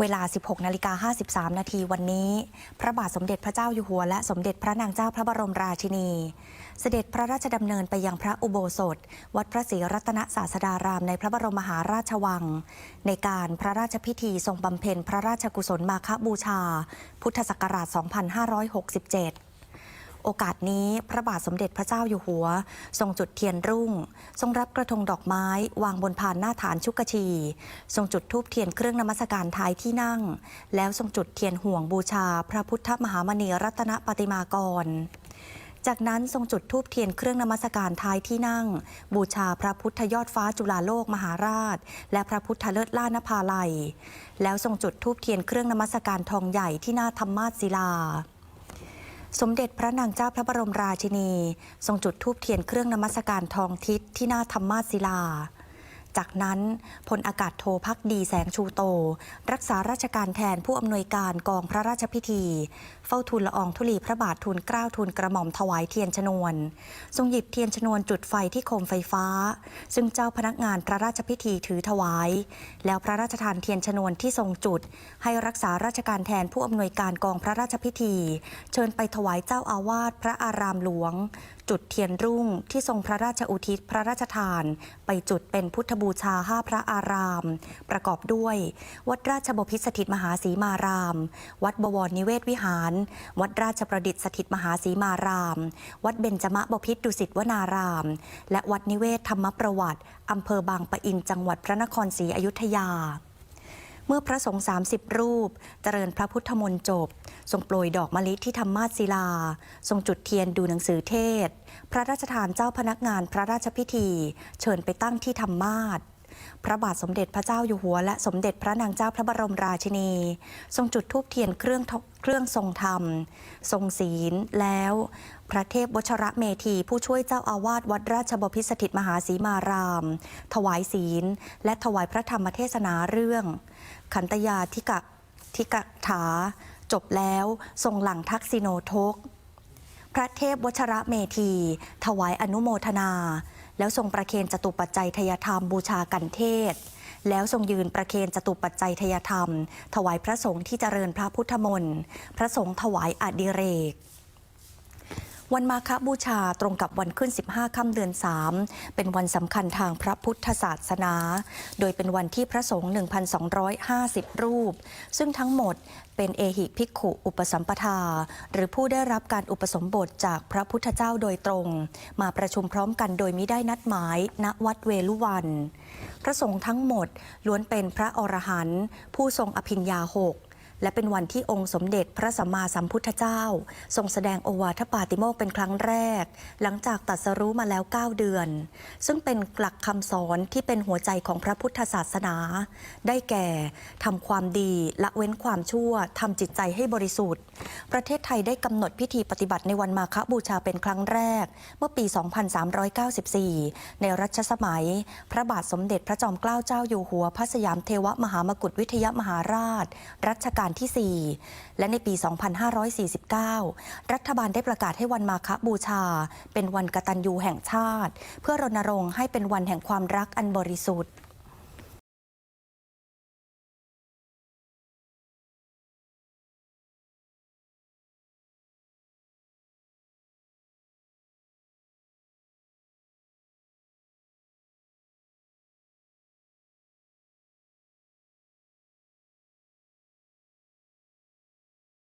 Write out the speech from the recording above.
เวลา 16 นาฬิกา53 นาทีวันนี้ พระบาทสมเด็จพระเจ้าอยู่หัว และสมเด็จพระนางเจ้าพระบรมราชินี เสด็จพระราชดำเนินไปยังพระอุโบสถ วัดพระศรีรัตนศาสดารามในพระบรมมหาราชวัง ในการพระราชพิธีทรงบำเพ็ญพระราชกุศลมาฆบูชา พุทธศักราช 2567 โอกาสนี้พระบาทสมเด็จพระเจ้าอยู่หัว ทรงจุดเทียนรุ่ง ทรงรับกระทงดอกไม้ วางบนพานหน้าฐานชุกชี ทรงจุดธูปเทียนเครื่องนมัสการท้ายที่นั่ง แล้วทรงจุดเทียนห่วงบูชา พระพุทธมหามณีรัตนปฏิมากรจากนั้นทรงจุดธูปเทียนเครื่องนมัสการท้ายที่นั่ง บูชาพระพุทธยอดฟ้าจุฬาโลกมหาราช และพระพุทธเลิศล่านภาลัย แล้วทรงจุดธูปเทียนเครื่องนมัสการทองใหญ่ที่หน้าธรรมาสศิลา สมเด็จพระนางเจ้าพระบรมราชินี ทรงจุดธูปเทียนเครื่องนมัสการทองทิศที่หน้าธรรมาศิลา จากนั้นพลอากาศโทพักดีแสงชูโต รักษาราชการแทนผู้อำนวยการกองพระราชพิธี เฝ้าทูลละอองธุลีพระบาททูลเกล้าทูลกระหม่อมถวายเทียนชนวน ทรงหยิบเทียนชนวนจุดไฟที่โคมไฟฟ้า ซึ่งเจ้าพนักงานพระราชพิธีถือถวาย แล้วพระราชทานเทียนชนวนที่ทรงจุด ให้รักษาราชการแทนผู้อำนวยการกองพระราชพิธี เชิญไปถวายเจ้าอาวาสพระอารามหลวงจุดเทียนรุ่งที่ทรงพระราชอุทิศพระราชทาน ไปจุดเป็นพุทธบูชาห้าพระอาราม ประกอบด้วย วัดราชบพิตรสถิตมหาสีมาราม วัดบวรนิเวศวิหาร วัดราชประดิษฐ์สถิตมหาสีมาราม วัดเบญจมบพิตรดุสิตวนาราม และวัดนิเวศธรรมประวัติอำเภอบางปะอินจังหวัดพระนครศรีอยุธยา เมื่อพระสงฆ์30 รูป เจริญพระพุทธมนต์จบ ทรงโปรยดอกมะลิที่ธรรมาสศิลา ทรงจุดเทียนดูหนังสือเทศ พระราชทานเจ้าพนักงานพระราชพิธี เชิญไปตั้งที่ธรรมาศ พระบาทสมเด็จพระเจ้าอยู่หัว และสมเด็จพระนางเจ้าพระบรมราชินี ทรงจุดธูปเทียนเครื่องเครื่องทรงธรรม ทรงศีลแล้ว พระเทพวชระเมธีผู้ช่วยเจ้าอาวาสวัดราชบพิตรสถิตมหาสีมาราม ถวายศีล และถวายพระธรรมเทศนาเรื่อง ขันตยาธิกะทิกถา จบแล้วทรงหลังทักษิโนทก พระเทพวชระเมธี ถวายอนุโมทนา แล้วทรงประเคนจตุปัจจัยทยธรรมบูชากันเทศ แล้วทรงยืนประเคนจตุปัจจัยทยธรรม ถวายพระสงฆ์ที่เจริญพระพุทธมนต์ พระสงฆ์ถวายอดิเรก วันมาฆบูชาตรงกับวันขึ้น 15 ค่ำเดือน 3 เป็นวันสำคัญทางพระพุทธศาสนา โดยเป็นวันที่พระสงฆ์ 1,250 รูป ซึ่งทั้งหมดเป็นเอหิภิกขุอุปสัมปทา หรือผู้ได้รับการอุปสมบทจากพระพุทธเจ้าโดยตรง มาประชุมพร้อมกันโดยมิได้นัดหมาย ณวัดเวลุวัน พระสงฆ์ทั้งหมดล้วนเป็นพระอรหันต์ผู้ทรงอภิญญาหก และเป็นวันที่องค์สมเด็จพระสัมมาสัมพุทธเจ้า ทรงแสดงโอวาทปาติโมกเป็นครั้งแรก หลังจากตรัสรู้มาแล้ว 9 เดือน ซึ่งเป็นหลักคำสอนที่เป็นหัวใจของพระพุทธศาสนา ได้แก่ทำความดีละเว้นความชั่วทำจิตใจให้บริสุทธิ์ ประเทศไทยได้กำหนดพิธีปฏิบัติในวันมาฆบูชาเป็นครั้งแรก เมื่อปี 2394 ในรัชสมัย พระบาทสมเด็จพระจอมเกล้าเจ้าอยู่หัวพระสยามเทวมหามกุฏวิทยมหาราช รัชกาลที่ 4 และในปี 2549 รัฐบาลได้ประกาศให้วันมาฆบูชา เป็นวันกตัญญูแห่งชาติ เพื่อรณรงค์ให้เป็นวันแห่งความรักอันบริสุทธิ์